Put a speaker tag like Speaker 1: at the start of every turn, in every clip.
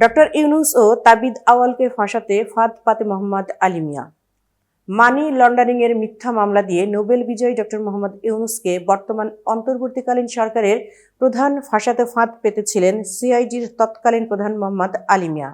Speaker 1: Doctor Yunus ও তাবিদ আওয়ালকে ফাঁসাতে ফাঁদ পাতে মোহাম্মদ আলী মিয়া। মানি লন্ডারিং এর মিথ্যা মামলা দিয়ে নোবেল বিজয়ী ডক্টর মোহাম্মদ ইউনুসকে বর্তমান অন্তর্বর্তীকালীন সরকারের প্রধান ফাঁসাতে ফাঁদ পেতেছিলেন সিআইডির তৎকালীন প্রধান মোহাম্মদ আলী মিয়া।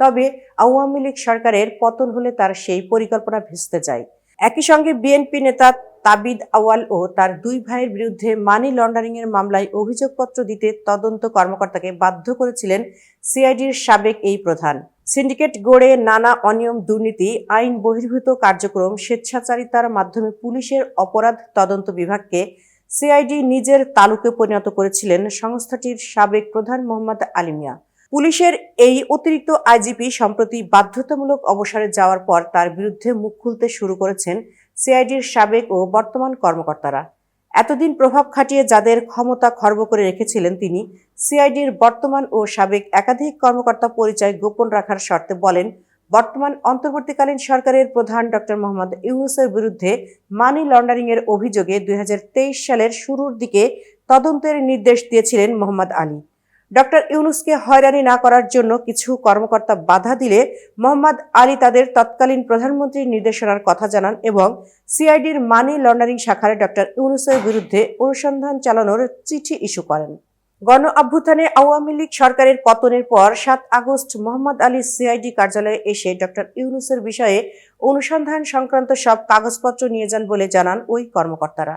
Speaker 1: তবে আওয়ামী লীগ সরকারের পতন হলে তার সেই পরিকল্পনা ভেস্তে যায়। একই সঙ্গে বিএনপি নেতা তাবিদ আওয়াল ও তার দুই ভাইয়ের বিরুদ্ধে মানি লন্ডারিং এর মামলায় অভিযোগপত্র দিতে তদন্ত কর্মকর্তাকে বাধ্য করেছিলেন সিআইডির সাবেক এই প্রধান। সিন্ডিকেট গড়ে নানা অনিয়ম দুর্নীতি, আইন বহির্ভূত কার্যক্রম, স্বেচ্ছাচারিতার মাধ্যমে পুলিশের অপরাধ তদন্ত বিভাগকে সিআইডি নিজের তালুকে পরিণত করেছিলেন সংস্থাটির সাবেক প্রধান মোহাম্মদ আলিমিয়া পুলিশের এই অতিরিক্ত আইজিপি সম্প্রতি বাধ্যতামূলক অবসরে যাওয়ার পর তার বিরুদ্ধে মুখ খুলতে শুরু করেছেন সিআইডির সাবেক ও বর্তমান কর্মকর্তারা। এতদিন প্রভাব খাটিয়ে যাদের ক্ষমতা খর্ব করে রেখেছিলেন তিনি, সিআইডির বর্তমান ও সাবেক একাধিক কর্মকর্তা পরিচয় গোপন রাখার শর্তে বলেন, বর্তমান অন্তর্বর্তীকালীন সরকারের প্রধান ডক্টর মোহাম্মদ ইউনুসের বিরুদ্ধে মানি লন্ডারিং এর অভিযোগে দুই হাজার তেইশ সালের শুরুর দিকে তদন্তের নির্দেশ দিয়েছিলেন মোহাম্মদ আলী। ডক্টর ইউনুসকে হয়রানি না করার জন্য কিছু কর্মকর্তা বাধা দিলে মোহাম্মদ আলী তাদের তৎকালীন প্রধানমন্ত্রীর নির্দেশনার কথা জানান এবং সিআইডির মানি লন্ডারিং শাখায় ডক্টর ইউনুসের বিরুদ্ধে অনুসন্ধান চালানোর চিঠি ইস্যু করেন। গণ অভ্যুত্থানে আওয়ামী লীগ সরকারের পতনের পর সাত আগস্ট মোহাম্মদ আলী সিআইডি কার্যালয়ে এসে ডক্টর ইউনুসের বিষয়ে অনুসন্ধান সংক্রান্ত সব কাগজপত্র নিয়ে যান বলে জানান ওই কর্মকর্তারা।